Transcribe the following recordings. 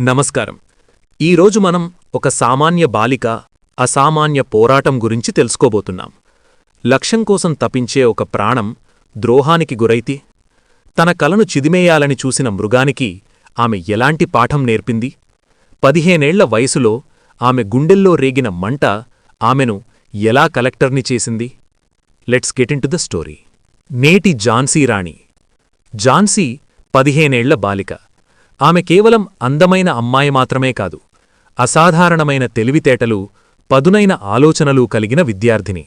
నమస్కారం. ఈరోజు మనం ఒక సామాన్య బాలిక అసామాన్య పోరాటం గురించి తెలుసుకోబోతున్నాం. లక్ష్యం కోసం తపించే ఒక ప్రాణం ద్రోహానికి గురైతి తన కలను చిదిమేయాలని చూసిన మృగానికి ఆమె ఎలాంటి పాఠం నేర్పింది? పదిహేనేళ్ళ వయసులో ఆమె గుండెల్లో రేగిన మంట ఆమెను ఎలా కలెక్టర్ని చేసింది? Let's get into the story. నేటి ఝాన్సీ రాణి. ఝాన్సీ పదిహేనేళ్ళ బాలిక. ఆమె కేవలం అందమైన అమ్మాయి మాత్రమే కాదు అసాధారణమైన తెలివితేటలు పదునైన ఆలోచనలు కలిగిన విద్యార్థిని.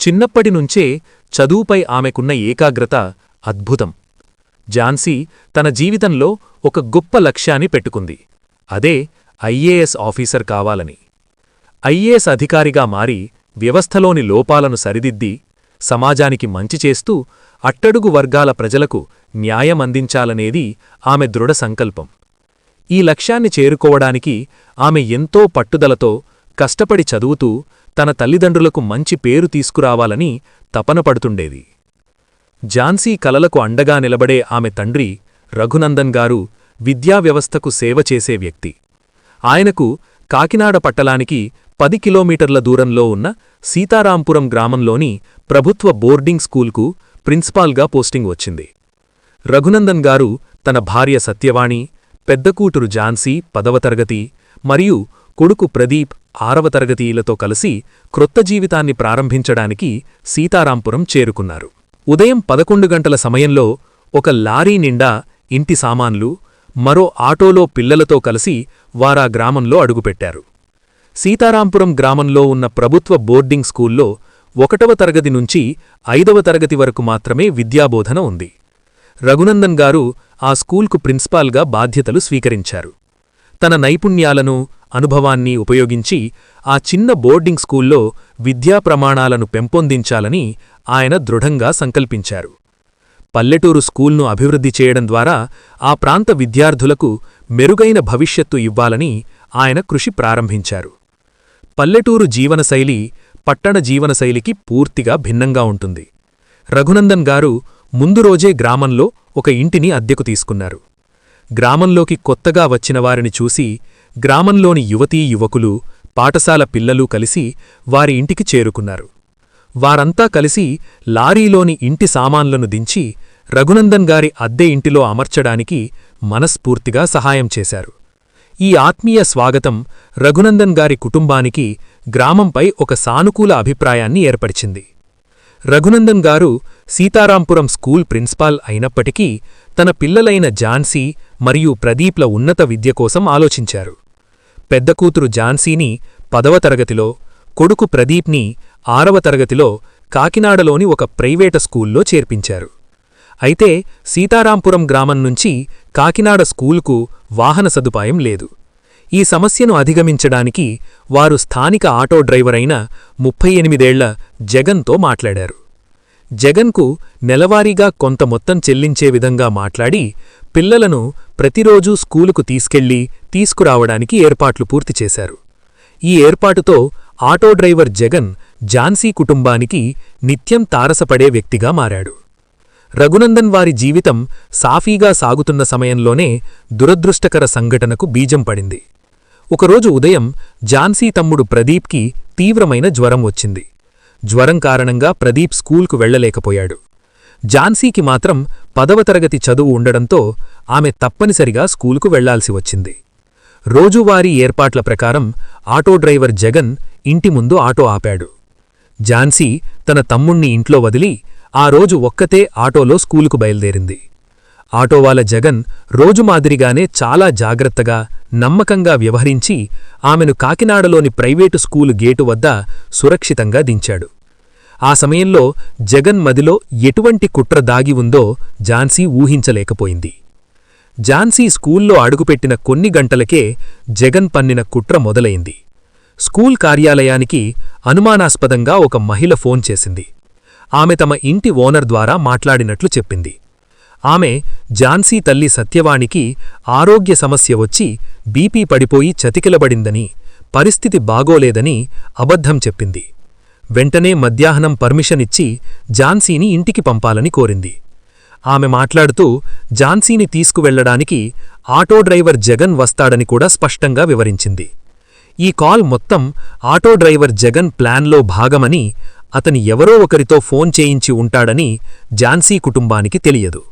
చిన్నప్పటినుంచే చదువుపై ఆమెకున్న ఏకాగ్రత అద్భుతం. ఝాన్సీ తన జీవితంలో ఒక గొప్ప లక్ష్యాన్ని పెట్టుకుంది. అదే ఐఏఎస్ ఆఫీసర్ కావాలని. ఐఏఎస్ అధికారిగా మారి వ్యవస్థలోని లోపాలను సరిదిద్ది సమాజానికి మంచి చేస్తూ అట్టడుగు వర్గాల ప్రజలకు న్యాయం అందించాలనేది ఆమె దృఢ సంకల్పం. ఈ లక్ష్యాన్ని చేరుకోవడానికి ఆమె ఎంతో పట్టుదలతో కష్టపడి చదువుతూ తన తల్లిదండ్రులకు మంచి పేరు తీసుకురావాలని తపనపడుతుండేది ఝాన్సీ కలలకు అండగా నిలబడే ఆమె తండ్రి రఘునందన్ గారు విద్యావ్యవస్థకు సేవ చేసే వ్యక్తి. ఆయనకు కాకినాడ పట్టలానికి పది కిలోమీటర్ల దూరంలో ఉన్న సీతారాంపురం గ్రామంలోని ప్రభుత్వ బోర్డింగ్ స్కూల్కు ప్రిన్సిపాల్గా పోస్టింగ్ వచ్చింది. రఘునందన్ గారు తన భార్య సత్యవాణి పెద్ద కూతురు ఝాన్సీ పదవ తరగతి మరియు కొడుకు ప్రదీప్ ఆరవ తరగతిలతో కలిసి క్రొత్త జీవితాన్ని ప్రారంభించడానికి సీతారాంపురం చేరుకున్నారు. ఉదయం పదకొండు గంటల సమయంలో ఒక లారీ నిండా ఇంటి సామాన్లు మరో ఆటోలో పిల్లలతో కలిసి వారా గ్రామంలో అడుగుపెట్టారు. సీతారాంపురం గ్రామంలో ఉన్న ప్రభుత్వ బోర్డింగ్ స్కూల్లో ఒకటవ తరగతి నుంచి ఐదవ తరగతి వరకు మాత్రమే విద్యాబోధన ఉంది. రఘునందన్ గారు ఆ స్కూల్కు ప్రిన్సిపాల్గా బాధ్యతలు స్వీకరించారు. తన నైపుణ్యాలను అనుభవాన్ని ఉపయోగించి ఆ చిన్న బోర్డింగ్ స్కూల్లో విద్యా ప్రమాణాలను పెంపొందించాలని ఆయన దృఢంగా సంకల్పించారు. పల్లెటూరు స్కూల్ను అభివృద్ధి చేయడం ద్వారా ఆ ప్రాంత విద్యార్థులకు మెరుగైన భవిష్యత్తు ఇవ్వాలని ఆయన కృషి ప్రారంభించారు. పల్లెటూరు జీవనశైలి పట్టణ జీవనశైలికి పూర్తిగా భిన్నంగా ఉంటుంది. రఘునందన్ గారు ముందు రోజే గ్రామంలో ఒక ఇంటిని అద్దెకు తీసుకున్నారు. గ్రామంలోకి కొత్తగా వచ్చిన వారిని చూసి గ్రామంలోని యువతీ యువకులు పాఠశాల పిల్లలు కలిసి వారి ఇంటికి చేరుకున్నారు. వారంతా కలిసి లారీలోని ఇంటి సామాన్లను దించి రఘునందన్ గారి అద్దె ఇంటిలో అమర్చడానికి మనస్ఫూర్తిగా సహాయం చేశారు. ఈ ఆత్మీయ స్వాగతం రఘునందన్ గారి కుటుంబానికి గ్రామంపై ఒక సానుకూల అభిప్రాయాన్ని ఏర్పరిచింది. రఘునందన్ గారు సీతారాంపురం స్కూల్ ప్రిన్సిపాల్ అయినప్పటికీ తన పిల్లలైన ఝాన్సీ మరియు ప్రదీప్ల ఉన్నత విద్య కోసం ఆలోచించారు. పెద్ద కూతురు ఝాన్సీని పదవ తరగతిలో కొడుకు ప్రదీప్ని ఆరవ తరగతిలో కాకినాడలోని ఒక ప్రైవేట స్కూల్లో చేర్పించారు. అయితే సీతారాంపురం గ్రామం నుంచి కాకినాడ స్కూలుకు వాహన సదుపాయం లేదు. ఈ సమస్యను అధిగమించడానికి వారు స్థానిక ఆటో డ్రైవర్ అయిన ముప్పై ఎనిమిదేళ్ళ జగన్తో మాట్లాడారు. జగన్కు నెలవారీగా కొంత మొత్తం చెల్లించే విధంగా మాట్లాడి పిల్లలను ప్రతిరోజూ స్కూలుకు తీసుకెళ్ళి తీసుకురావడానికి ఏర్పాట్లు పూర్తి చేశారు. ఈ ఏర్పాటుతో ఆటో డ్రైవర్ జగన్ ఝాన్సీ కుటుంబానికి నిత్యం తారసపడే వ్యక్తిగా మారాడు. రఘునందన్ వారి జీవితం సాఫీగా సాగుతున్న సమయంలోనే దురదృష్టకర సంఘటనకు బీజం పడింది. ఒకరోజు ఉదయం ఝాన్సీ తమ్ముడు ప్రదీప్కి తీవ్రమైన జ్వరం వచ్చింది. జ్వరం కారణంగా ప్రదీప్ స్కూల్కు వెళ్ళలేకపోయాడు ఝాన్సీకి మాత్రం పదవ తరగతి చదువు ఉండడంతో ఆమె తప్పనిసరిగా స్కూలుకు వెళ్ళాల్సి వచ్చింది. రోజువారీ ఏర్పాట్ల ప్రకారం ఆటో డ్రైవర్ జగన్ ఇంటి ముందు ఆటో ఆపాడు. ఝాన్సీ తన తమ్ముణ్ణి ఇంట్లో వదిలి ఆ రోజు ఒక్కతే ఆటోలో స్కూలుకు బయలుదేరింది. ఆటోవాల జగన్ రోజు మాదిరిగానే చాలా జాగ్రత్తగా నమ్మకంగా వ్యవహరించి ఆమెను కాకినాడలోని ప్రైవేటు స్కూలు గేటు వద్ద సురక్షితంగా దించాడు. ఆ సమయంలో జగన్ మదిలో ఎటువంటి కుట్ర దాగి ఉందో ఝాన్సీ ఊహించలేకపోయింది. ఝాన్సీ స్కూల్లో అడుగుపెట్టిన కొన్ని గంటలకే జగన్ పన్నిన కుట్ర మొదలైంది. స్కూల్ కార్యాలయానికి అనుమానాస్పదంగా ఒక మహిళ ఫోన్ చేసింది. ఆమె తమ ఇంటి ఓనర్ ద్వారా మాట్లాడినట్లు చెప్పింది. ఆమె ఝాన్సీ తల్లి సత్యవాణికి ఆరోగ్య సమస్య వచ్చి బీపీ పడిపోయి చతికిలబడిందని పరిస్థితి బాగోలేదని అబద్ధం చెప్పింది. వెంటనే మధ్యాహ్నం పర్మిషన్ ఇచ్చి ఝాన్సీని ఇంటికి పంపాలని కోరింది. ఆమె మాట్లాడుతూ ఝాన్సీని తీసుకువెళ్ళడానికి ఆటో డ్రైవర్ జగన్ వస్తాడని కూడా స్పష్టంగా వివరించింది. ఈ కాల్ మొత్తం ఆటో డ్రైవర్ జగన్ ప్లాన్లో భాగమని అతని ఎవరో ఒకరితో ఫోన్ చేయించి ఉంటాడని ఝాన్సీ కుటుంబానికి తెలియదు.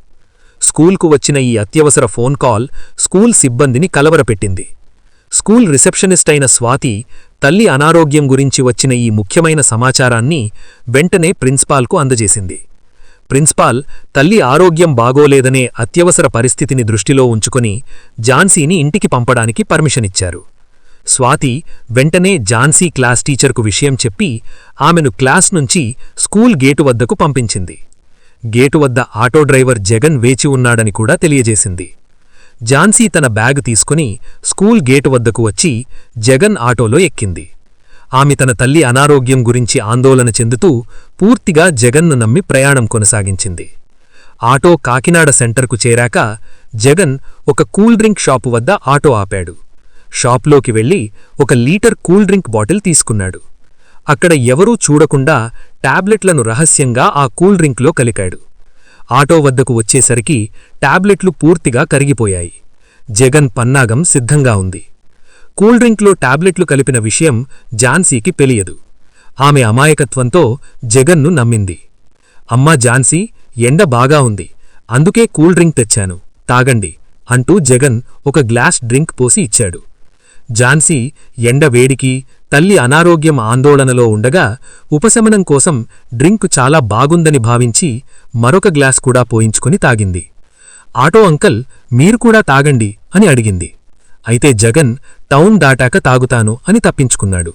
స్కూల్కు వచ్చిన ఈ అత్యవసర ఫోన్ కాల్ స్కూల్ సిబ్బందిని కలవరపెట్టింది. స్కూల్ రిసెప్షనిస్ట్ అయిన స్వాతి తల్లి అనారోగ్యం గురించి వచ్చిన ఈ ముఖ్యమైన సమాచారాన్ని వెంటనే ప్రిన్సిపాల్కు అందజేసింది. ప్రిన్సిపాల్ తల్లి ఆరోగ్యం బాగోలేదనే అత్యవసర పరిస్థితిని దృష్టిలో ఉంచుకుని ఝాన్సీని ఇంటికి పంపడానికి పర్మిషనిచ్చారు స్వాతి వెంటనే ఝాన్సీ క్లాస్ టీచర్కు విషయం చెప్పి ఆమెను క్లాస్ నుంచి స్కూల్ గేటు వద్దకు పంపించింది. గేటు వద్ద ఆటో డ్రైవర్ జగన్ వేచి ఉన్నాడని కూడా తెలియజేసింది. ఝాన్సీ తన బ్యాగ్ తీసుకుని స్కూల్ గేటు వద్దకు వచ్చి జగన్ ఆటోలో ఎక్కింది. ఆమె తన తల్లి అనారోగ్యం గురించి ఆందోళన చెందుతూ పూర్తిగా జగన్ను నమ్మి ప్రయాణం కొనసాగించింది. ఆటో కాకినాడ సెంటర్కు చేరాక జగన్ ఒక కూల్ డ్రింక్ షాపు వద్ద ఆటో ఆపాడు. షాప్లోకి వెళ్ళి ఒక లీటర్ కూల్ డ్రింక్ బాటిల్ తీసుకున్నాడు. అక్కడ ఎవరూ చూడకుండా టాబ్లెట్లను రహస్యంగా ఆ కూల్ డ్రింక్లో కలికాడు ఆటో వద్దకు వచ్చేసరికి టాబ్లెట్లు పూర్తిగా కరిగిపోయాయి. జగన్ పన్నాగం సిద్ధంగా ఉంది. కూల్ డ్రింక్లో టాబ్లెట్లు కలిపిన విషయం ఝాన్సీకి తెలియదు. ఆమె అమాయకత్వంతో జగన్ను నమ్మింది. అమ్మా ఝాన్సీ ఎండ బాగా ఉంది. అందుకే కూల్ డ్రింక్ తెచ్చాను. తాగండి అంటూ జగన్ ఒక గ్లాస్ డ్రింక్ పోసి ఇచ్చాడు. ఝాన్సీ ఎండ వేడికి తల్లి అనారోగ్యం ఆందోళనలో ఉండగా ఉపశమనం కోసం డ్రింక్ చాలా బాగుందని భావించి మరొక గ్లాస్ కూడా పోయించుకుని తాగింది. ఆటో అంకల్ మీరు కూడా తాగండి అని అడిగింది. అయితే జగన్ టౌన్ దాటాక తాగుతాను అని తప్పించుకున్నాడు.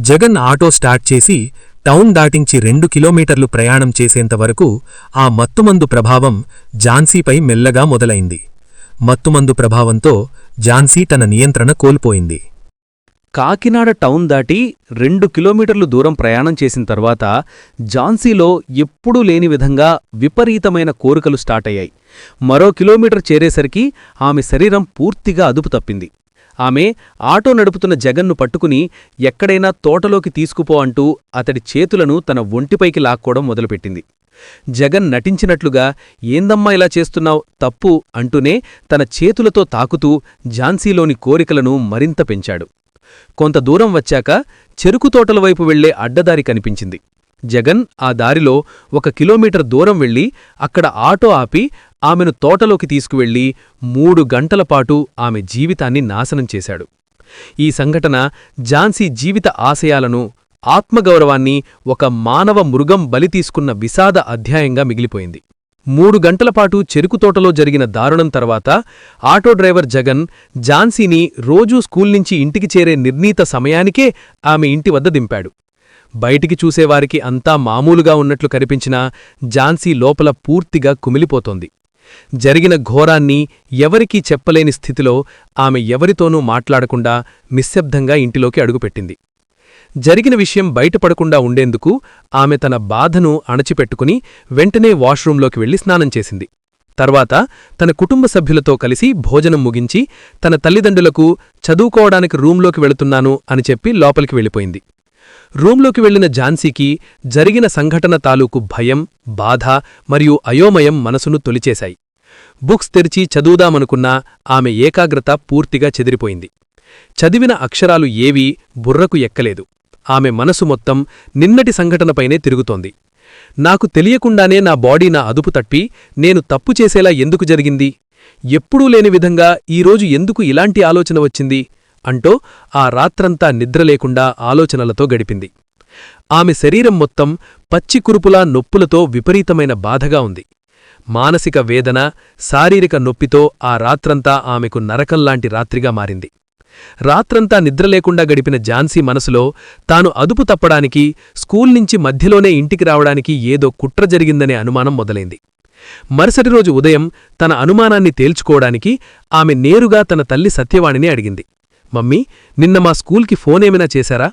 జగన్ ఆటో స్టార్ట్ చేసి టౌన్ దాటించి రెండు కిలోమీటర్లు ప్రయాణం చేసేంతవరకు ఆ మత్తుమందు ప్రభావం ఝాన్సీపై మెల్లగా మొదలైంది. మత్తుమందు ప్రభావంతో ఝాన్సీ తన నియంత్రణ కోల్పోయింది. కాకినాడ టౌన్ దాటి రెండు కిలోమీటర్లు దూరం ప్రయాణం చేసిన తర్వాత ఝాన్సీలో ఎప్పుడూ లేని విధంగా విపరీతమైన కోరికలు స్టార్ట్ అయ్యాయి. మరో కిలోమీటర్ చేరేసరికి ఆమె శరీరం పూర్తిగా అదుపు తప్పింది. ఆమె ఆటో నడుపుతున్న జగన్ను పట్టుకుని ఎక్కడైనా తోటలోకి తీసుకుపో అంటూ అతడి చేతులను తన ఒంటిపైకి లాక్కోవడం మొదలుపెట్టింది. జగన్ నటించినట్లుగా ఏందమ్మా ఇలా చేస్తున్నావ్? తప్పు అంటూనే తన చేతులతో తాకుతూ ఝాన్సీలోని కోరికలను మరింత పెంచాడు. కొంత దూరం వచ్చాక చెరుకు తోటల వైపు వెళ్ళే అడ్డదారి కనిపించింది. జగన్ ఆ దారిలో ఒక కిలోమీటర్ దూరం వెళ్ళి అక్కడ ఆటో ఆపి ఆమెను తోటలోకి తీసుకువెళ్ళి మూడు గంటల పాటు ఆమె జీవితాన్ని నాశనం చేశాడు. ఈ సంఘటన ఝాన్సీ జీవిత ఆశయాలను ఆత్మగౌరవాన్ని ఒక మానవ మృగం బలి తీసుకున్న విషాద అధ్యాయంగా మిగిలిపోయింది. మూడు గంటలపాటు చెరుకు తోటలో జరిగిన దారుణం తర్వాత ఆటో డ్రైవర్ జగన్ ఝాన్సీని రోజూ స్కూల్ నుంచి ఇంటికి చేరే నిర్ణీత సమయానికే ఆమె ఇంటి వద్ద దింపాడు. బయటికి చూసేవారికి అంతా మామూలుగా ఉన్నట్లు కనిపించినా ఝాన్సీ లోపల పూర్తిగా కుమిలిపోతోంది. జరిగిన ఘోరాన్ని ఎవరికీ చెప్పలేని స్థితిలో ఆమె ఎవరితోనూ మాట్లాడకుండా నిశ్శబ్దంగా ఇంటిలోకి అడుగుపెట్టింది. జరిగిన విషయం బయటపడకుండా ఉండేందుకు ఆమె తన బాధను అణచిపెట్టుకుని వెంటనే వాష్రూంలోకి వెళ్ళి స్నానం చేసింది. తర్వాత తన కుటుంబ సభ్యులతో కలిసి భోజనం ముగించి తన తల్లిదండ్రులకు చదువుకోవడానికి రూంలోకి వెళుతున్నాను అని చెప్పి లోపలికి వెళ్ళిపోయింది. రూంలోకి వెళ్ళిన ఝాన్సీకి జరిగిన సంఘటన తాలూకు భయం బాధ మరియు అయోమయం మనసును తొలిచేశాయి. బుక్స్ తెరిచి చదువుదామనుకున్నా ఆమె ఏకాగ్రత పూర్తిగా చెదిరిపోయింది. చదివిన అక్షరాలు ఏవీ బుర్రకు ఎక్కలేదు. ఆమె మనసు మొత్తం నిన్నటి సంఘటనపైనే తిరుగుతోంది. నాకు తెలియకుండానే నా బాడీ నా అదుపు తప్పి నేను తప్పు చేసేలా ఎందుకు జరిగింది? ఎప్పుడూ లేని విధంగా ఈరోజు ఎందుకు ఇలాంటి ఆలోచన వచ్చింది? అంటూ ఆ రాత్రంతా నిద్రలేకుండా ఆలోచనలతో గడిపింది. ఆమె శరీరం మొత్తం పచ్చి కురుపులా నొప్పులతో విపరీతమైన బాధగా ఉంది. మానసిక వేదన శారీరక నొప్పితో ఆ రాత్రంతా ఆమెకు నరకంలాంటి రాత్రిగా మారింది. రాత్రంతా నిద్రలేకుండా గడిపిన ఝాన్సీ మనసులో తాను అదుపు తప్పడానికి స్కూల్ నుంచి మధ్యలోనే ఇంటికి రావడానికి ఏదో కుట్ర జరిగిందనే అనుమానం మొదలైంది. మరుసటి రోజు ఉదయం తన అనుమానాన్ని తేల్చుకోవడానికి ఆమె నేరుగా తన తల్లి సత్యవాణిని అడిగింది. మమ్మీ నిన్న మా స్కూల్కి ఫోనేమైనా చేశారా?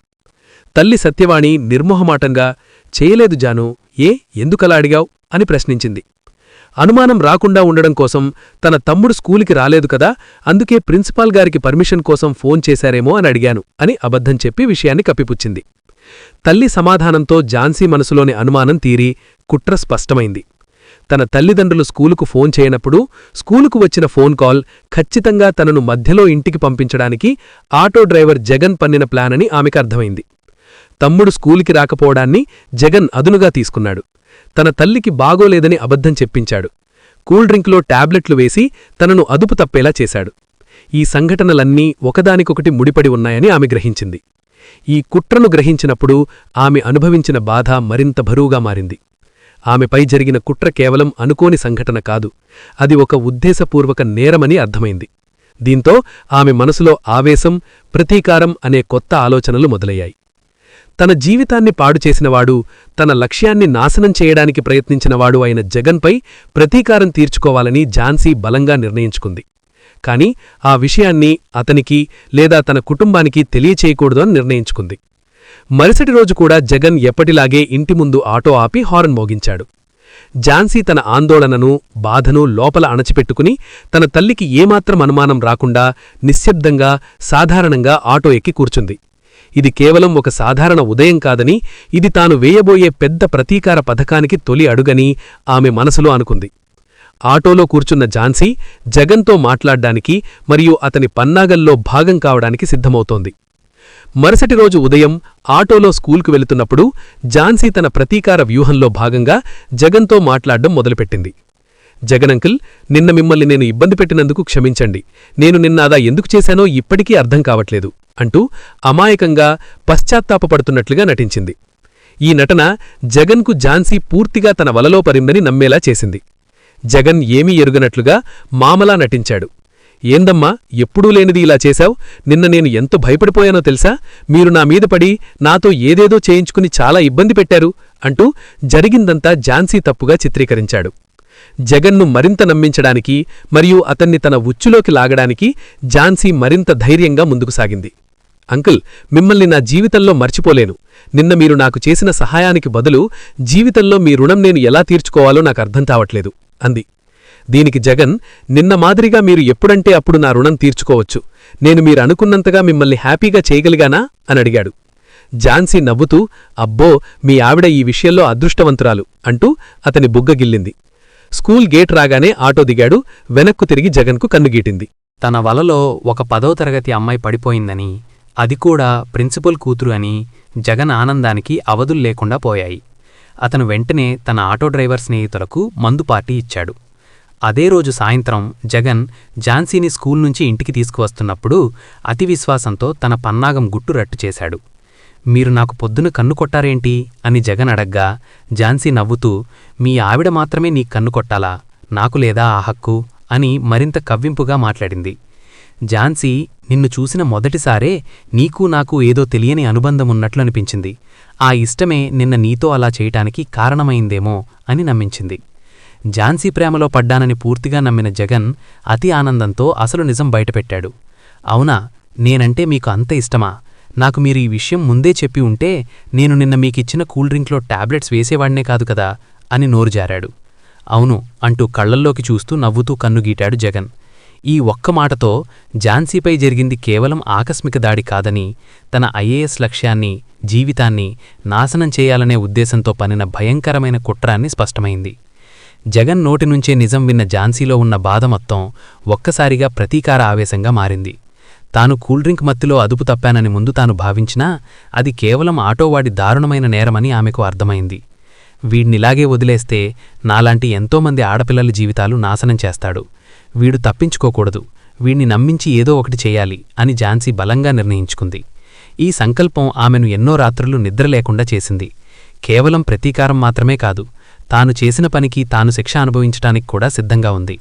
తల్లి సత్యవాణి నిర్మోహమాటంగా చేయలేదు జాను ఏ ఎందుకలా అడిగావు? అని ప్రశ్నించింది. అనుమానం రాకుండా ఉండడం కోసం తన తమ్ముడు స్కూలుకి రాలేదు కదా అందుకే ప్రిన్సిపాల్ గారికి పర్మిషన్ కోసం ఫోన్ చేశారేమో అని అడిగాను అని అబద్ధం చెప్పి విషయాన్ని కప్పిపుచ్చింది. తల్లి సమాధానంతో ఝాన్సీ మనసులోని అనుమానం తీరి కుట్ర స్పష్టమైంది. తన తల్లిదండ్రులు స్కూలుకు ఫోన్ చేయనప్పుడు స్కూలుకు వచ్చిన ఫోన్ కాల్ ఖచ్చితంగా తనను మధ్యలో ఇంటికి పంపించడానికి ఆటో డ్రైవర్ జగన్ పన్నిన ప్లాన్ అని ఆమెకు అర్థమైంది. తమ్ముడు స్కూలుకి రాకపోవడాన్ని జగన్ అదునుగా తీసుకున్నాడు. తన తల్లికి బాగోలేదని అబద్ధం చెప్పించాడు. కూల్ డ్రింక్లో టాబ్లెట్లు వేసి తనను అదుపు తప్పేలా చేశాడు. ఈ సంఘటనలన్నీ ఒకదానికొకటి ముడిపడి ఉన్నాయని ఆమె గ్రహించింది. ఈ కుట్రను గ్రహించినప్పుడు ఆమె అనుభవించిన బాధ మరింత బరువుగా మారింది. ఆమెపై జరిగిన కుట్ర కేవలం అనుకోని సంఘటన కాదు అది ఒక ఉద్దేశపూర్వక నేరమని అర్థమైంది. దీంతో ఆమె మనసులో ఆవేశం ప్రతీకారం అనే కొత్త ఆలోచనలు మొదలయ్యాయి. తన జీవితాన్ని పాడు చేసినవాడు తన లక్ష్యాన్ని నాశనం చేయడానికి ప్రయత్నించినవాడు అయిన జగన్పై ప్రతీకారం తీర్చుకోవాలని ఝాన్సీ బలంగా నిర్ణయించుకుంది. కాని ఆ విషయాన్ని అతనికి లేదా తన కుటుంబానికి తెలియచేయకూడదు అని నిర్ణయించుకుంది. మరుసటి రోజు కూడా జగన్ ఎప్పటిలాగే ఇంటి ముందు ఆటో ఆపి హారన్ మోగించాడు. ఝాన్సీ తన ఆందోళనను బాధను లోపల అణచిపెట్టుకుని తన తల్లికి ఏమాత్రం అనుమానం రాకుండా నిశ్శబ్దంగా సాధారణంగా ఆటో ఎక్కి కూర్చుంది. ఇది కేవలం ఒక సాధారణ ఉదయం కాదని ఇది తాను వేయబోయే పెద్ద ప్రతీకార పథకానికి తొలి అడుగని ఆమె మనసులో అనుకుంది. ఆటోలో కూర్చున్న ఝాన్సీ జగన్తో మాట్లాడ్డానికి మరియు అతని పన్నాగల్లో భాగం కావడానికి సిద్ధమవుతోంది. మరుసటి రోజు ఉదయం ఆటోలో స్కూల్కు వెళుతున్నప్పుడు ఝాన్సీ తన ప్రతీకార వ్యూహంలో భాగంగా జగన్తో మాట్లాడడం మొదలుపెట్టింది. జగనంకిల్ నిన్న మిమ్మల్ని నేను ఇబ్బంది పెట్టినందుకు క్షమించండి. నేను నిన్న అదా ఎందుకు చేశానో ఇప్పటికీ అర్థం కావట్లేదు. అంటూ అమాయకంగా పశ్చాత్తాపపడుతున్నట్లుగా నటించింది. ఈ నటన జగన్కు ఝాన్సీ పూర్తిగా తన వలలో పరిందని నమ్మేలా చేసింది. జగన్ ఏమీ ఎరుగనట్లుగా మామలా నటించాడు. ఏందమ్మా ఎప్పుడూ లేనిది ఇలా చేశావు? నిన్న నేను ఎంత భయపడిపోయానో తెలుసా? మీరు నా మీద పడి నాతో ఏదేదో చేయించుకుని చాలా ఇబ్బంది పెట్టారు అంటూ జరిగిందంతా ఝాన్సీ తప్పుగా చిత్రీకరించాడు. జగన్ను మరింత నమ్మించడానికి మరియు అతన్ని తన ఉచ్చులోకి లాగడానికి ఝాన్సీ మరింత ధైర్యంగా ముందుకు సాగింది. అంకుల్ మిమ్మల్ని నా జీవితంలో మర్చిపోలేను. నిన్న మీరు నాకు చేసిన సహాయానికి బదులు జీవితంలో మీ రుణం నేను ఎలా తీర్చుకోవాలో నాకు అర్థం కావట్లేదు అంది. దీనికి జగన్ నిన్న మాదిరిగా మీరు ఎప్పుడంటే అప్పుడు నా రుణం తీర్చుకోవచ్చు. నేను మీరు అనుకున్నంతగా మిమ్మల్ని హ్యాపీగా చేయగలిగానా? అని అడిగాడు. ఝాన్సీ నవ్వుతూ అబ్బో మీ ఆవిడ ఈ విషయంలో అదృష్టవంతురాలు అంటూ అతని బుగ్గగిల్లింది స్కూల్ గేట్ రాగానే ఆటో దిగాడు వెనక్కు తిరిగి జగన్కు కన్నుగీటింది. తన వలలో ఒక పదో తరగతి అమ్మాయి పడిపోయిందని అది కూడా ప్రిన్సిపల్ కూతురు అని జగన్ ఆనందానికి అవధుల్లేకుండా పోయాయి. అతను వెంటనే తన ఆటో డ్రైవర్ స్నేహితులకు మందు పార్టీ ఇచ్చాడు. అదే రోజు సాయంత్రం జగన్ ఝాన్సీని స్కూల్ నుంచి ఇంటికి తీసుకువస్తున్నప్పుడు అతి విశ్వాసంతో తన పన్నాగం గుట్టు రట్టు చేశాడు. మీరు నాకు పొద్దున కన్ను కొట్టారేంటి? అని జగన్ అడగ్గా ఝాన్సీ నవ్వుతూ మీ ఆవిడ మాత్రమే నీ కన్ను కొట్టాలా? నాకు లేదా ఆ హక్కు? అని మరింత కవ్వింపుగా మాట్లాడింది. ఝాన్సీ నిన్ను చూసిన మొదటిసారే నీకు నాకు ఏదో తెలియని అనుబంధమున్నట్లనిపించింది ఆ ఇష్టమే నిన్న నీతో అలా చేయటానికి కారణమైందేమో అని నమ్మించింది. ఝాన్సీ ప్రేమలో పడ్డానని పూర్తిగా నమ్మిన జగన్ అతి ఆనందంతో అసలు నిజం బయటపెట్టాడు. అవునా నేనంటే మీకు అంత ఇష్టమా? నాకు మీరు ఈ విషయం ముందే చెప్పి ఉంటే నేను నిన్న మీకిచ్చిన కూల్ డ్రింక్లో టాబ్లెట్స్ వేసేవాడినే కాదు కదా అని నోరు జారాడు. అవును అంటూ కళ్ళల్లోకి చూస్తూ నవ్వుతూ కన్నుగీటాడు జగన్. ఈ ఒక్క మాటతో ఝాన్సీపై జరిగింది కేవలం ఆకస్మిక దాడి కాదని తన ఐఏఎస్ లక్ష్యాన్ని జీవితాన్ని నాశనం చేయాలనే ఉద్దేశంతో పనిన భయంకరమైన కుట్రాన్ని స్పష్టమైంది. జగన్ నోటి నుంచే నిజం విన్న ఝాన్సీలో ఉన్న బాధ మొత్తం ఒక్కసారిగా ప్రతీకార ఆవేశంగా మారింది. తాను కూల్ డ్రింక్ మత్తులో అదుపు తప్పానని ముందు తాను భావించినా అది కేవలం ఆటోవాడి దారుణమైన నేరమని ఆమెకు అర్థమైంది. వీడినిలాగే వదిలేస్తే నాలాంటి ఎంతోమంది ఆడపిల్లల జీవితాలు నాశనం చేస్తాడు. వీడు తప్పించుకోకూడదు. వీణ్ణి నమ్మించి ఏదో ఒకటి చేయాలి అని ఝాన్సీ బలంగా నిర్ణయించుకుంది. ఈ సంకల్పం ఆమెను ఎన్నో రాత్రులు నిద్రలేకుండా చేసింది. కేవలం ప్రతీకారం మాత్రమే కాదు తాను చేసిన పనికి తాను శిక్ష అనుభవించటానికి కూడా సిద్ధంగా ఉంది.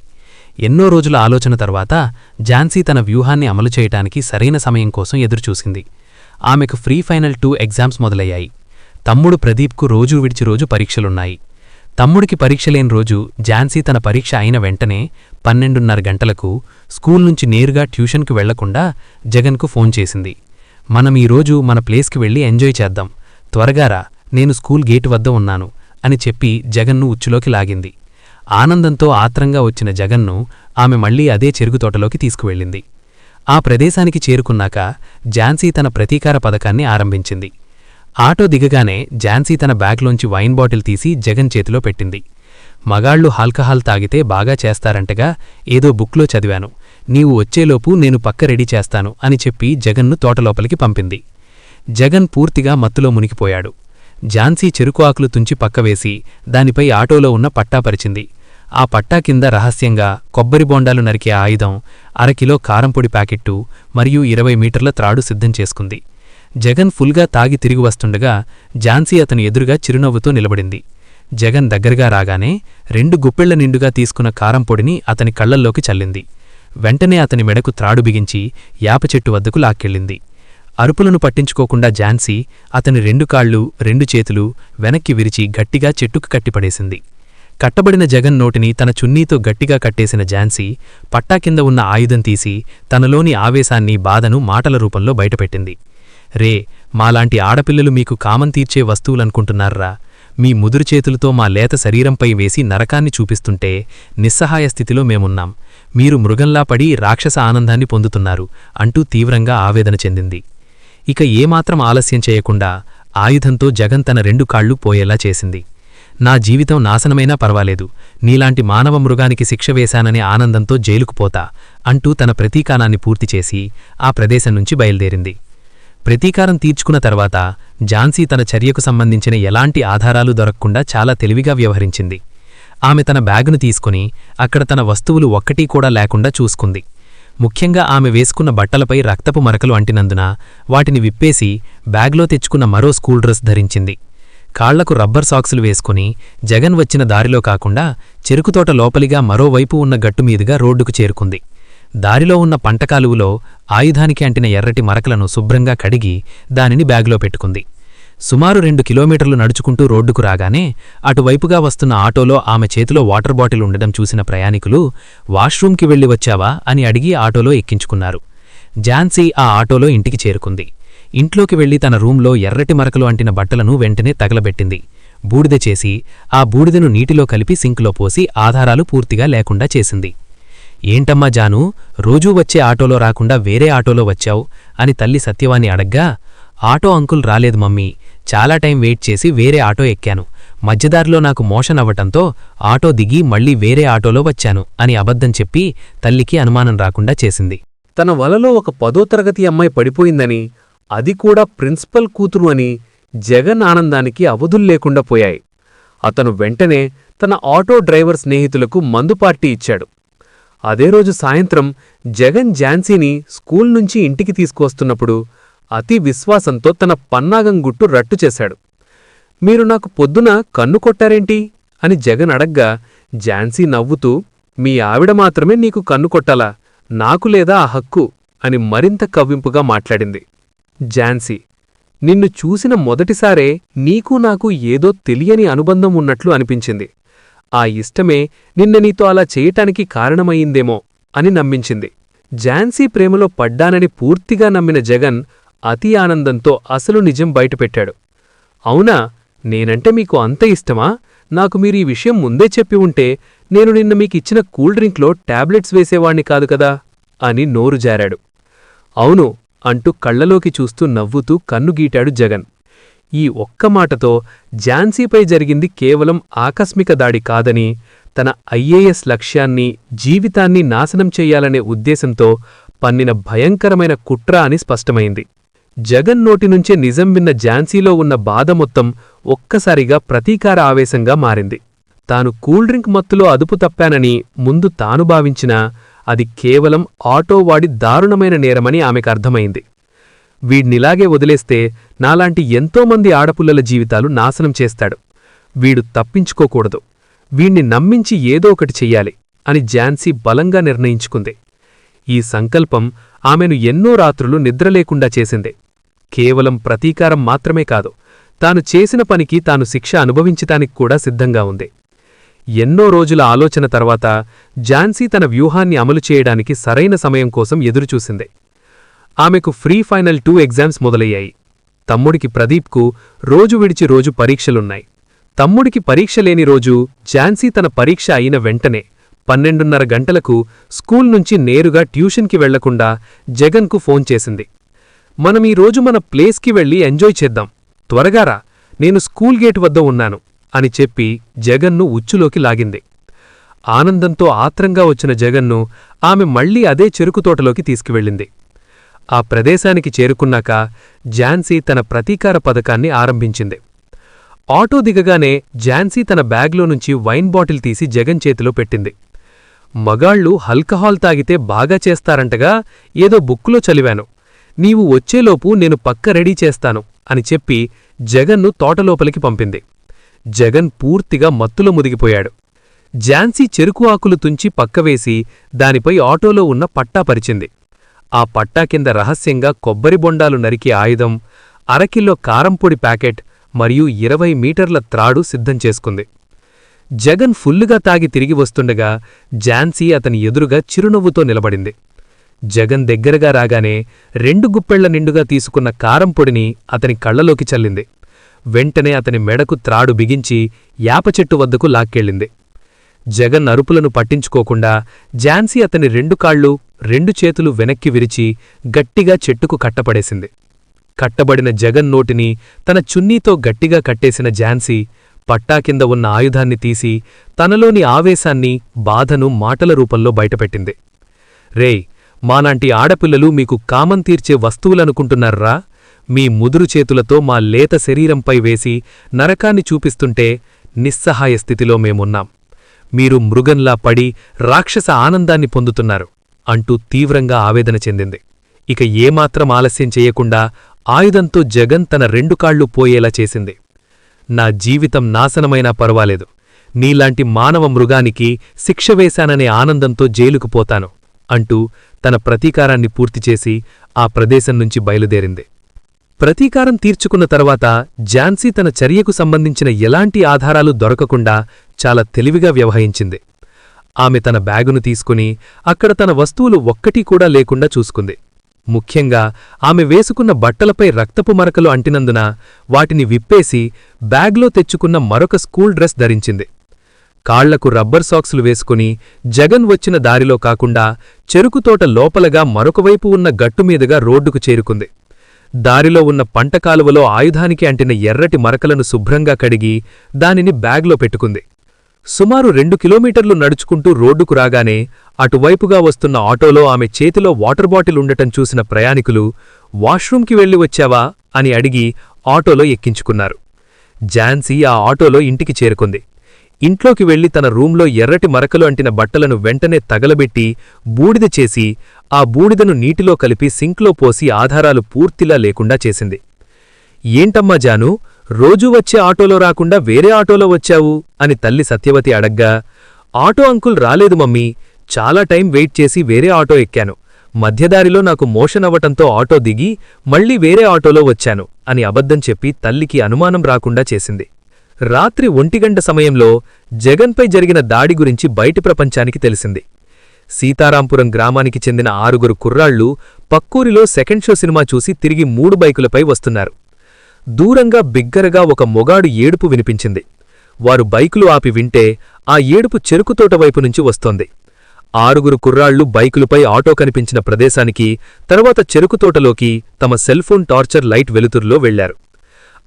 ఎన్నో రోజుల ఆలోచన తర్వాత ఝాన్సీ తన వ్యూహాన్ని అమలు చేయటానికి సరైన సమయం కోసం ఎదురుచూసింది. ఆమెకు ఫ్రీ ఫైనల్ టూ ఎగ్జామ్స్ మొదలయ్యాయి. తమ్ముడు ప్రదీప్కు రోజూ విడిచి రోజు పరీక్షలున్నాయి. తమ్ముడికి పరీక్ష లేని రోజు ఝాన్సీ తన పరీక్ష అయిన వెంటనే పన్నెండున్నర గంటలకు స్కూల్ నుంచి నేరుగా ట్యూషన్కు వెళ్ళకుండా జగన్కు ఫోన్ చేసింది. మనం ఈరోజు మన ప్లేస్కి వెళ్ళి ఎంజాయ్ చేద్దాం. త్వరగారా నేను స్కూల్ గేటు వద్ద ఉన్నాను అని చెప్పి జగన్ను ఉచ్చులోకి లాగింది. ఆనందంతో ఆత్రంగా వచ్చిన జగన్ను ఆమె మళ్ళీ అదే చెరుగుతోటలోకి తీసుకువెళ్ళింది. ఆ ప్రదేశానికి చేరుకున్నాక ఝాన్సీ తన ప్రతీకార పథకాన్ని ఆరంభించింది. ఆటో దిగగానే ఝాన్సీ తన బ్యాగ్లోంచి వైన్ బాటిల్ తీసి జగన్ చేతిలో పెట్టింది. మగాళ్ళు ఆల్కహాల్ తాగితే బాగా చేస్తారంటగా ఏదో బుక్లో చదివాను. నీవు వచ్చేలోపు నేను పక్క రెడీ చేస్తాను అని చెప్పి జగన్ను తోటలోపలికి పంపింది. జగన్ పూర్తిగా మత్తులో మునిగిపోయాడు. ఝాన్సీ చెరుకు ఆకులు తుంచి పక్కవేసి దానిపై ఆటోలో ఉన్న పట్టా పరిచింది. ఆ పట్టా కింద రహస్యంగా కొబ్బరి బొండాలు నరికే ఆయుధం అరకిలో కారంపొడి ప్యాకెట్టు మరియు ఇరవై మీటర్ల త్రాడు సిద్ధం చేసుకుంది. జగన్ ఫుల్గా తాగి తిరిగి వస్తుండగా ఝాన్సీ అతని ఎదురుగా చిరునవ్వుతో నిలబడింది. జగన్ దగ్గరగా రాగానే రెండు గుప్పెళ్ళ నిండుగా తీసుకున్న కారంపొడిని అతని కళ్ళల్లోకి చల్లింది. వెంటనే అతని మెడకు త్రాడు బిగించి యాప చెట్టు వద్దకు లాక్కెళ్ళింది. అరుపులను పట్టించుకోకుండా ఝాన్సీ అతని రెండు కాళ్ళు రెండు చేతులు వెనక్కి విరిచి గట్టిగా చెట్టుకు కట్టిపడేసింది. కట్టబడిన జగన్ నోటిని తన చున్నీతో గట్టిగా కట్టేసిన ఝాన్సీ పట్టా కింద ఉన్న ఆయుధం తీసి తనలోని ఆవేశాన్ని బాధను మాటల రూపంలో బయటపెట్టింది. రే మాలాంటి ఆడపిల్లలు మీకు కామం తీర్చే వస్తువులనుకుంటున్నారా? మీ ముదురు చేతులతో మా లేత శరీరంపై వేసి నరకాన్ని చూపిస్తుంటే నిస్సహాయ స్థితిలో మేమున్నాం. మీరు మృగంలా పడి రాక్షస ఆనందాన్ని పొందుతున్నారు అంటూ తీవ్రంగా ఆవేదన చెందింది. ఇక ఏమాత్రం ఆలస్యం చేయకుండా ఆయుధంతో జగన్ తన రెండు కాళ్ళు పోయేలా చేసింది. నా జీవితం నాశనమైనా పర్వాలేదు. నీలాంటి మానవ మృగానికి శిక్ష వేశాననే ఆనందంతో జైలుకు పోతా అంటూ తన ప్రతీకారాన్ని పూర్తిచేసి ఆ ప్రదేశం నుంచి బయలుదేరింది. ప్రతీకారం తీర్చుకున్న తర్వాత ఝాన్సీ తన చర్యకు సంబంధించిన ఎలాంటి ఆధారాలు దొరకకుండా చాలా తెలివిగా వ్యవహరించింది. ఆమె తన బ్యాగును తీసుకుని అక్కడ తన వస్తువులు ఒక్కటీ కూడా లేకుండా చూసుకుంది. ముఖ్యంగా ఆమె వేసుకున్న బట్టలపై రక్తపు మరకలు అంటినందున వాటిని విప్పేసి బ్యాగ్లో తెచ్చుకున్న మరో స్కూల్ డ్రెస్ ధరించింది. కాళ్ళకు రబ్బర్ సాక్సులు వేసుకుని జగన్ వచ్చిన దారిలో కాకుండా చెరుకుతోట లోపలిగా మరోవైపు ఉన్న గట్టుమీదుగా రోడ్డుకు చేరుకుంది. దారిలో ఉన్న పంటకాలువలో ఆయుధానికి అంటిన ఎర్రటి మరకలను శుభ్రంగా కడిగి దానిని బ్యాగులో పెట్టుకుంది. సుమారు రెండు కిలోమీటర్లు నడుచుకుంటూ రోడ్డుకు రాగానే అటువైపుగా వస్తున్న ఆటోలో ఆమె చేతిలో వాటర్ బాటిల్ ఉండడం చూసిన ప్రయాణికులు వాష్రూంకి వెళ్ళి వచ్చావా? అని అడిగి ఆటోలో ఎక్కించుకున్నారు. ఝాన్సీ ఆ ఆటోలో ఇంటికి చేరుకుంది. ఇంట్లోకి వెళ్ళి తన రూంలో ఎర్రటి మరకలు అంటిన బట్టలను వెంటనే తగలబెట్టింది. బూడిద చేసి ఆ బూడిదను నీటిలో కలిపి సింక్లో పోసి ఆధారాలు పూర్తిగా లేకుండా చేసింది. ఏంటమ్మా జాను రోజూ వచ్చే ఆటోలో రాకుండా వేరే ఆటోలో వచ్చావు? అని తల్లి సత్యవాణి అడగ్గా ఆటో అంకుల్ రాలేదు మమ్మీ. చాలా టైం వెయిట్ చేసి వేరే ఆటో ఎక్కాను. మధ్యదారిలో నాకు మోషన్ అవ్వటంతో ఆటో దిగి మళ్ళీ వేరే ఆటోలో వచ్చాను అని అబద్ధం చెప్పి తల్లికి అనుమానం రాకుండా చేసింది. తన వలలో ఒక పదో తరగతి అమ్మాయి పడిపోయిందని అది కూడా ప్రిన్సిపల్ కూతురు అని జగన్ ఆనందానికి అవధుల్లేకుండా పోయాయి. అతను వెంటనే తన ఆటో డ్రైవర్ స్నేహితులకు మందు పార్టీ ఇచ్చాడు. అదే రోజు సాయంత్రం జగన్ ఝాన్సీని స్కూల్ నుంచి ఇంటికి తీసుకువస్తున్నప్పుడు అతి విశ్వాసంతో తన పన్నాగం గుట్టు రట్టు చేశాడు. మీరు నాకు పొద్దున కన్ను కొట్టారేంటి? అని జగన్ అడగ్గా ఝాన్సీ నవ్వుతూ మీ ఆవిడ మాత్రమే నీకు కన్ను కొట్టాలా? నాకు లేదా ఆ హక్కు? అని మరింత కవ్వింపుగా మాట్లాడింది ఝాన్సీ. నిన్ను చూసిన మొదటిసారే నీకు నాకు ఏదో తెలియని అనుబంధం ఉన్నట్లు అనిపించింది. ఆ ఇష్టమే నిన్న నీతో అలా చేయటానికి కారణమయ్యిందేమో అని నమ్మించింది. ఝాన్సీ ప్రేమలో పడ్డానని పూర్తిగా నమ్మిన జగన్ అతి ఆనందంతో అసలు నిజం బయటపెట్టాడు. అవునా? నేనంటే మీకు అంత ఇష్టమా? నాకు మీరు ఈ విషయం ముందే చెప్పి ఉంటే నేను నిన్న మీకిచ్చిన కూల్ డ్రింక్లో టాబ్లెట్స్ వేసేవాణ్ణి కాదు కదా? అని నోరు జారాడు. అవును అంటూ కళ్ళలోకి చూస్తూ నవ్వుతూ కన్నుగీటాడు జగన్. ఈ ఒక్క మాటతో ఝాన్సీపై జరిగింది కేవలం ఆకస్మిక దాడి కాదని తన ఐఏఎస్ లక్ష్యాన్ని జీవితాన్ని నాశనం చెయ్యాలనే ఉద్దేశంతో పన్నిన భయంకరమైన కుట్ర అని స్పష్టమైంది. జగన్ నోటి నుంచే నిజం విన్న ఝాన్సీలో ఉన్న బాధ మొత్తం ఒక్కసారిగా ప్రతీకార ఆవేశంగా మారింది. తాను కూల్ డ్రింక్ మత్తులో అదుపు తప్పానని ముందు తాను భావించినా అది కేవలం ఆటో వాడి దారుణమైన నేరమని ఆమెకు అర్థమైంది. వీడ్నిలాగే వదిలేస్తే నాలాంటి ఎంతోమంది ఆడపుల్లల జీవితాలు నాశనం చేస్తాడు. వీడు తప్పించుకోకూడదు. వీణ్ణి నమ్మించి ఏదో ఒకటి చెయ్యాలి అని ఝాన్సీ బలంగా నిర్ణయించుకుంది. ఈ సంకల్పం ఆమెను ఎన్నో రాత్రులు నిద్రలేకుండా చేసింది. కేవలం ప్రతీకారం మాత్రమే కాదు తాను చేసిన పనికి తాను శిక్ష అనుభవించటానికి కూడా సిద్ధంగా ఉంది. ఎన్నో రోజుల ఆలోచన తర్వాత ఝాన్సీ తన వ్యూహాన్ని అమలు చేయడానికి సరైన సమయం కోసం ఎదురుచూసింది. ఆమెకు ఫ్రీ ఫైనల్ టూ ఎగ్జామ్స్ మొదలయ్యాయి. తమ్ముడికి ప్రదీప్కు రోజు విడిచి రోజు పరీక్షలున్నాయి. తమ్ముడికి పరీక్ష లేని రోజు ఝాన్సీ తన పరీక్ష అయిన వెంటనే పన్నెండున్నర గంటలకు స్కూల్ నుంచి నేరుగా ట్యూషన్కి వెళ్ళకుండా జగన్కు ఫోన్ చేసింది. మనం ఈ రోజు మన ప్లేస్కి వెళ్ళి ఎంజాయ్ చేద్దాం. త్వరగారా నేను స్కూల్ గేట్ వద్ద ఉన్నాను అని చెప్పి జగన్ను ఉచ్చులోకి లాగింది. ఆనందంతో ఆత్రంగా వచ్చిన జగన్ను ఆమె మళ్ళీ అదే చెరుకు తోటలోకి తీసుకువెళ్ళింది. ఆ ప్రదేశానికి చేరుకున్నాక ఝాన్సీ తన ప్రతీకార పథకాన్ని ఆరంభించింది. ఆటో దిగగానే ఝాన్సీ తన బ్యాగ్లో నుంచి వైన్ బాటిల్ తీసి జగన్ చేతిలో పెట్టింది. మగాళ్ళు హల్కహాల్ తాగితే బాగా చేస్తారంటగా ఏదో బుక్కులో చలివాను నీవు వచ్చేలోపు నేను పక్క రెడీ చేస్తాను అని చెప్పి జగన్ను తోటలోపలికి పంపింది. జగన్ పూర్తిగా మత్తులో ముదిగిపోయాడు ఝాన్సీ చెరుకు ఆకులు తుంచి పక్కవేసి దానిపై ఆటోలో ఉన్న పట్టా పరిచింది. ఆ పట్టా కింద రహస్యంగా కొబ్బరి బొండాలు నరికే ఆయుధం అరకిలో కారంపొడి ప్యాకెట్ మరియు ఇరవై మీటర్ల త్రాడు సిద్ధం చేసుకుంది. జగన్ ఫుల్లుగా తాగి తిరిగి వస్తుండగా ఝాన్సీ అతని ఎదురుగా చిరునవ్వుతో నిలబడింది. జగన్ దగ్గరగా రాగానే రెండు గుప్పెళ్ళ నిండుగా తీసుకున్న కారంపొడిని అతని కళ్ళలోకి చల్లింది. వెంటనే అతని మెడకు త్రాడు బిగించి యాపచెట్టు వద్దకు లాక్కెళ్ళింది. జగన్ అరుపులను పట్టించుకోకుండా ఝాన్సీ అతని రెండు కాళ్ళు రెండు చేతులు వెనక్కి విరిచి గట్టిగా చెట్టుకు కట్టపడేసింది. కట్టబడిన జగన్ నోటిని తన చున్నీతో గట్టిగా కట్టేసిన ఝాన్సీ పట్టా కింద ఉన్న ఆయుధాన్ని తీసి తనలోని ఆవేశాన్ని బాధను మాటల రూపంలో బయటపెట్టింది. రేయ్ మాలాంటి ఆడపిల్లలు మీకు కామం తీర్చే వస్తువులనుకుంటున్నారా? మీ ముదురు చేతులతో మా లేత శరీరంపై వేసి నరకాన్ని చూపిస్తుంటే నిస్సహాయ స్థితిలో మేమున్నాం. మీరు మృగంలా పడి రాక్షస ఆనందాన్ని పొందుతున్నారు. అంటూ తీవ్రంగా ఆవేదన చెందింది. ఇక ఏమాత్రం ఆలస్యం చెయ్యకుండా ఆయుధంతో జగన్ తన రెండు కాళ్ళు పోయేలా చేసింది. నా జీవితం నాశనమైనా పర్వాలేదు. నీలాంటి మానవ మృగానికి శిక్ష వేశాననే ఆనందంతో జైలుకు పోతాను అంటూ తన ప్రతీకారాన్ని పూర్తిచేసి ఆ ప్రదేశం నుంచి బయలుదేరింది. ప్రతీకారం తీర్చుకున్న తర్వాత ఝాన్సీ తన చర్యకు సంబంధించిన ఎలాంటి ఆధారాలు దొరకకుండా చాలా తెలివిగా వ్యవహరించింది. ఆమె తన బ్యాగును తీసుకుని అక్కడ తన వస్తువులు ఒక్కటీ కూడా లేకుండా చూసుకుంది. ముఖ్యంగా ఆమె వేసుకున్న బట్టలపై రక్తపు మరకలు అంటినందున వాటిని విప్పేసి బ్యాగ్లో తెచ్చుకున్న మరొక స్కూల్ డ్రెస్ ధరించింది. కాళ్ళకు రబ్బర్ సాక్సులు వేసుకుని జగన్ వచ్చిన దారిలో కాకుండా చెరుకుతోట లోపలగా మరొకవైపు ఉన్న గట్టుమీదుగా రోడ్డుకు చేరుకుంది. దారిలో ఉన్న పంట కాలువలో ఆయుధానికి అంటిన ఎర్రటి మరకలను శుభ్రంగా కడిగి దానిని బ్యాగ్లో పెట్టుకుంది. సుమారు రెండు కిలోమీటర్లు నడుచుకుంటూ రోడ్డుకు రాగానే అటువైపుగా వస్తున్న ఆటోలో ఆమె చేతిలో వాటర్ బాటిల్ ఉండటం చూసిన ప్రయాణికులు వాష్రూంకి వెళ్ళి వచ్చావా? అని అడిగి ఆటోలో ఎక్కించుకున్నారు. ఝాన్సీ ఆ ఆటోలో ఇంటికి చేరుకుంది. ఇంట్లోకి వెళ్ళి తన రూంలో ఎర్రటి మరకలు అంటిన బట్టలను వెంటనే తగలబెట్టి బూడిద చేసి ఆ బూడిదను నీటిలో కలిపి సింక్లో పోసి ఆధారాలు పూర్తిలా లేకుండా చేసింది. ఏంటమ్మా జాను రోజూ వచ్చే ఆటోలో రాకుండా వేరే ఆటోలో వచ్చావు? అని తల్లి సత్యవతి అడగ్గా ఆటో అంకుల్ రాలేదు మమ్మీ చాలా టైం వెయిట్ చేసి వేరే ఆటో ఎక్కాను. మధ్యదారిలో నాకు మోషన్ అవ్వటంతో ఆటో దిగి మళ్ళీ వేరే ఆటోలో వచ్చాను అని అబద్ధం చెప్పి తల్లికి అనుమానం రాకుండా చేసింది. రాత్రి ఒంటిగంట సమయంలో జగన్పై జరిగిన దాడి గురించి బయటి ప్రపంచానికి తెలిసింది. సీతారాంపురం గ్రామానికి చెందిన ఆరుగురు కుర్రాళ్ళు పక్కూరిలో సెకండ్ షో సినిమా చూసి తిరిగి మూడు బైకులపై వస్తున్నారు. దూరంగా బిగ్గరగా ఒక మొగాడు ఏడుపు వినిపించింది. వారు బైకులు ఆపి వింటే ఆ ఏడుపు చెరుకుతోట వైపు నుంచి వస్తోంది. ఆరుగురు కుర్రాళ్ళు బైకులపై ఆటో కనిపించిన ప్రదేశానికి తర్వాత చెరుకుతోటలోకి తమ సెల్ఫోన్ టార్చర్ లైట్ వెలుతురులో వెళ్ళారు.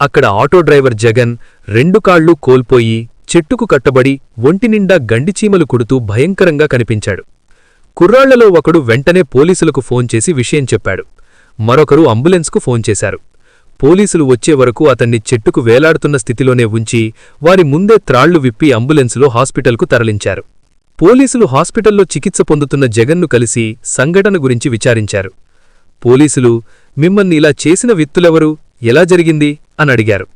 అక్కడ ఆటో డ్రైవర్ జగన్ రెండు కాళ్ళూ కోల్పోయి చెట్టుకు కట్టబడి ఒంటినిండా గండిచీమలు కుడుతూ భయంకరంగా కనిపించాడు. కుర్రాళ్ళలో ఒకడు వెంటనే పోలీసులకు ఫోన్ చేసి విషయం చెప్పాడు. మరొకరు అంబులెన్స్కు ఫోన్ చేశారు. పోలీసులు వచ్చే వరకు అతన్ని చెట్టుకు వేలాడుతున్న స్థితిలోనే ఉంచి వారి ముందే త్రాళ్ళు విప్పి అంబులెన్సులో హాస్పిటల్కు తరలించారు. పోలీసులు హాస్పిటల్లో చికిత్స పొందుతున్న జగన్ను కలిసి సంఘటన గురించి విచారించారు. పోలీసులు మిమ్మల్ని ఇలా చేసిన విత్తులెవరు ఎలా జరిగింది? అని అడిగారు.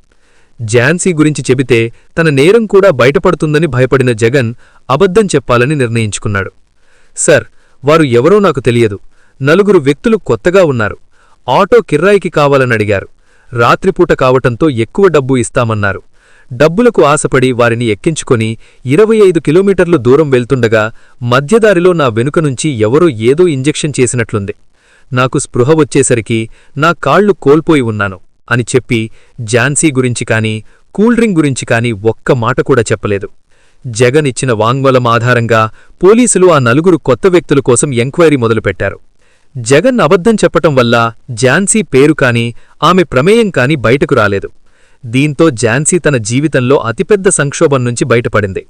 ఝాన్సీ గురించి చెబితే తన నేరం కూడా బయటపడుతుందని భయపడిన జగన్ అబద్ధం చెప్పాలని నిర్ణయించుకున్నాడు. సర్ వారు ఎవరో నాకు తెలియదు. నలుగురు వ్యక్తులు కొత్తగా ఉన్నారు. ఆటో కిర్రాయికి కావాలని అడిగారు. రాత్రిపూట కావటంతో ఎక్కువ డబ్బు ఇస్తామన్నారు. డబ్బులకు ఆశపడి వారిని ఎక్కించుకొని ఇరవై ఐదు కిలోమీటర్లు దూరం వెళ్తుండగా మధ్యదారిలో నా వెనుక నుంచి ఎవరో ఏదో ఇంజెక్షన్ చేసినట్లుంది. నాకు స్పృహ వచ్చేసరికి నా కాళ్ళు కోల్పోయి ఉన్నాను అని చెప్పి ఝాన్సీ గురించి కాని కూల్ డ్రింక్ గురించి కాని ఒక్క మాట కూడా చెప్పలేదు. జగన్ ఇచ్చిన వాంగ్మూలం ఆధారంగా పోలీసులు ఆ నలుగురు కొత్త వ్యక్తుల కోసం ఎంక్వైరీ మొదలుపెట్టారు. జగన్ అబద్ధం చెప్పటం వల్ల ఝాన్సీ పేరు కాని ఆమె ప్రమేయం కాని బయటకు రాలేదు. దీంతో ఝాన్సీ తన జీవితంలో అతిపెద్ద సంక్షోభం నుంచి బయటపడింది.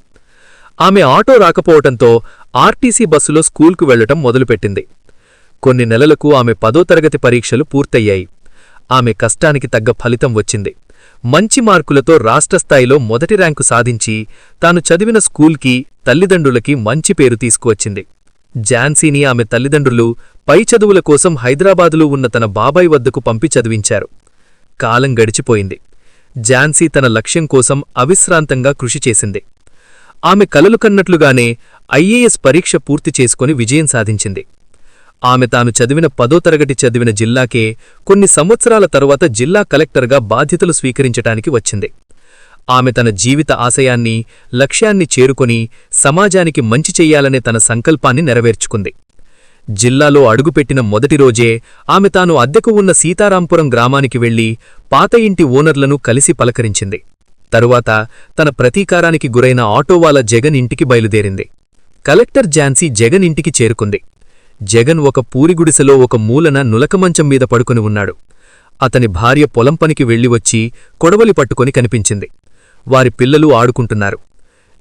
ఆమె ఆటో రాకపోవటంతో ఆర్టీసీ బస్సులో స్కూల్కు వెళ్ళటం మొదలుపెట్టింది. కొన్ని నెలలకు ఆమె పదో తరగతి పరీక్షలు పూర్తయ్యాయి. ఆమె కష్టానికి తగ్గ ఫలితం వచ్చింది. మంచి మార్కులతో రాష్ట్రస్థాయిలో మొదటి ర్యాంకు సాధించి తాను చదివిన స్కూల్కి తల్లిదండ్రులకి మంచి పేరు తీసుకువచ్చింది. ఝాన్సీని ఆమె తల్లిదండ్రులు పై చదువుల కోసం హైదరాబాదులో ఉన్న తన బాబాయ్ వద్దకు పంపి చదివించారు. కాలం గడిచిపోయింది. ఝాన్సీ తన లక్ష్యం కోసం అవిశ్రాంతంగా కృషి చేసింది. ఆమె కలలు కన్నట్లుగానే ఐఏఎస్ పరీక్ష పూర్తి చేసుకుని విజయం సాధించింది. ఆమె తాను చదివిన పదో తరగతి చదివిన జిల్లాకే కొన్ని సంవత్సరాల తరువాత జిల్లా కలెక్టర్గా బాధ్యతలు స్వీకరించటానికి వచ్చింది. ఆమె తన జీవిత ఆశయాన్ని లక్ష్యాన్ని చేరుకొని సమాజానికి మంచి చెయ్యాలనే తన సంకల్పాన్ని నెరవేర్చుకుంది. జిల్లాలో అడుగుపెట్టిన మొదటి రోజే ఆమె తాను అద్దెకు ఉన్న సీతారాంపురం గ్రామానికి వెళ్ళి పాత ఇంటి ఓనర్లను కలిసి పలకరించింది. తరువాత తన ప్రతీకారానికి గురైన ఆటోవాల జగన్ ఇంటికి బయలుదేరింది. కలెక్టర్ ఝాన్సీ జగన్ ఇంటికి చేరుకుంది. జగన్ ఒక పూరిగుడిసెలో ఒక మూలన నులకమంచం మీద పడుకుని ఉన్నాడు. అతని భార్య పొలం పనికి వెళ్ళి వచ్చి కొడవలి పట్టుకొని కనిపించింది. వారి పిల్లలు ఆడుకుంటున్నారు.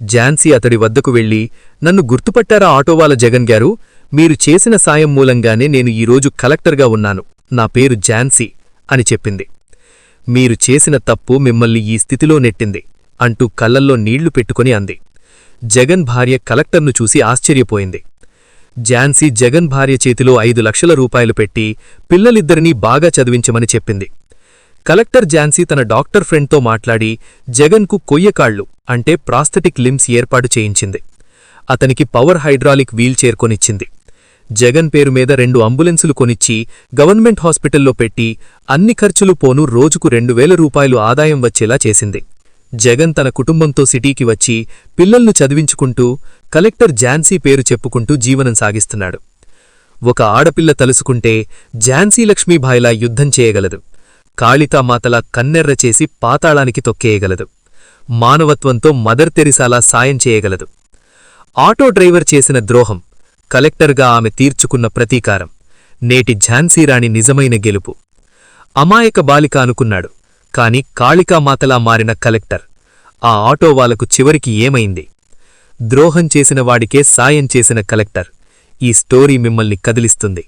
ఝాన్సీ అతడి వద్దకు వెళ్ళి నన్ను గుర్తుపట్టారా ఆటోవాల జగన్ గారు? మీరు చేసిన సాయం మూలంగానే నేను ఈరోజు కలెక్టర్గా ఉన్నాను. నా పేరు ఝాన్సీ అని చెప్పింది. మీరు చేసిన తప్పు మిమ్మల్ని ఈ స్థితిలో నెట్టింది అంటూ కళ్ళల్లో నీళ్ళు పెట్టుకుని అంది. జగన్ భార్య కలెక్టర్ను చూసి ఆశ్చర్యపోయింది. ఝాన్సీ జగన్ భార్య చేతిలో ఐదు లక్షల రూపాయలు పెట్టి పిల్లలిద్దరినీ బాగా చదివించమని చెప్పింది. కలెక్టర్ ఝాన్సీ తన డాక్టర్ ఫ్రెండ్తో మాట్లాడి జగన్కు కొయ్యకాళ్ళు అంటే ప్రాస్థెటిక్ లిమ్స్ ఏర్పాటు చేయించింది. అతనికి పవర్ హైడ్రాలిక్ వీల్ చైర్ కొనిచ్చింది. జగన్ పేరు మీద రెండు అంబులెన్సులు కొనిచ్చి గవర్నమెంట్ హాస్పిటల్లో పెట్టి అన్ని ఖర్చులు పోను రోజుకు రెండు వేల రూపాయలు ఆదాయం వచ్చేలా చేసింది. జగన్ తన కుటుంబంతో సిటీకి వచ్చి పిల్లల్ను చదివించుకుంటూ కలెక్టర్ ఝాన్సీ పేరు చెప్పుకుంటూ జీవనం సాగిస్తున్నాడు. ఒక ఆడపిల్ల తలుసుకుంటే ఝాన్సీ లక్ష్మీభాయిలా యుద్ధం చేయగలదు. కాళితామాతలా కన్నెర్ర చేసి పాతాళానికి తొక్కేయగలదు. మానవత్వంతో మదర్ తెరిసాలా సాయం చేయగలదు. ఆటో డ్రైవర్ చేసిన ద్రోహం కలెక్టర్గా ఆమె తీర్చుకున్న ప్రతీకారం నేటి ఝాన్సీరాణి నిజమైన గెలుపు. అమాయక బాలిక అనుకున్నాడు కాని కాళికామాతలా మారిన కలెక్టర్ ఆ ఆటో వాళ్ళకు చివరికి ఏమైంది? ద్రోహం చేసిన వాడికే సాయం చేసిన కలెక్టర్ ఈ స్టోరీ మిమ్మల్ని కదిలిస్తుంది.